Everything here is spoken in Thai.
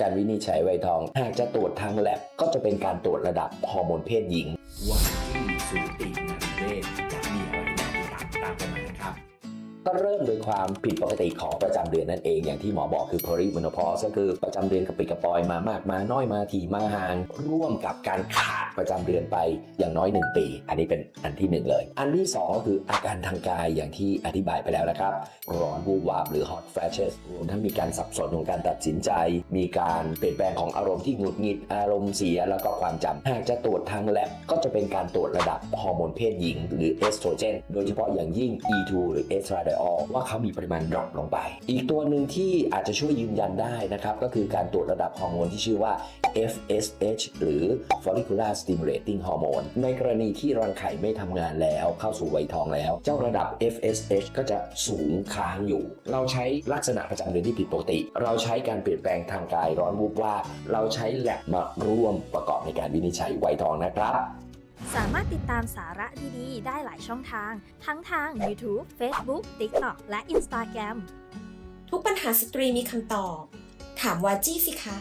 การวินิจฉัยวัยทอง หากจะตรวจทางแลบก็จะเป็นการตรวจระดับฮอร์โมนเพศหญิง วันที่สูตินารีเวชจะมีอะไรน่าติดตามตามกันไหม ก็เริ่มโดยความผิดปกติของประจำเดือนนั่นเอง อย่างที่หมอบอกคือ perimenopause ก็คือประจำเดือนกระปิดกระปอยมามากมาน้อยมาถี่มาห่างร่วมกับการขาดประจำเดือนไปอย่างน้อย 1 ปี อันนี้เป็นอันที่ 1 เลย อันที่ 2 ก็คืออาการทางกายอย่างที่อธิบายไปแล้วนะครับ ร้อนวูบวาบหรือ hot flashes รวมทั้งมีการสับสนของการตัดสินใจ มีการเปลี่ยนแปลงของอารมณ์ที่หงุดหงิดอารมณ์เสียแล้วก็ความจำหากจะตรวจทางแลบก็จะเป็นการตรวจระดับฮอร์โมนเพศหญิง หรือเอสโตรเจนโดยเฉพาะอย่างยิ่ง E2 หรือเอสตราไดออลว่าเขามีปริมาณดรอปลงไป อีกตัวหนึ่งที่อาจจะช่วยยืนยันได้นะครับ ก็คือการตรวจระดับฮอร์โมนที่ชื่อว่า FSH หรือ follicular stimulating hormone ในกรณีที่รังไข่ไม่ทำงานแล้วเข้าสู่วัยทองแล้ว เจ้าระดับ FSH ก็จะสูงค้างอยู่ เราใช้ลักษณะประจำเดือนที่ผิดปกติ เราใช้การเปลี่ยนแปลงทางกายร้อนวูบวาบเราใช้แลบมาร่วมประกอบในการวินิจฉัยวัยทองนะครับ สามารถติดตามสาระดีๆ ได้หลายช่องทาง ทั้งทาง YouTube, Facebook, TikTok และ Instagram ทุกปัญหาสตรีมีคำตอบ ถามวาจี้สิคะ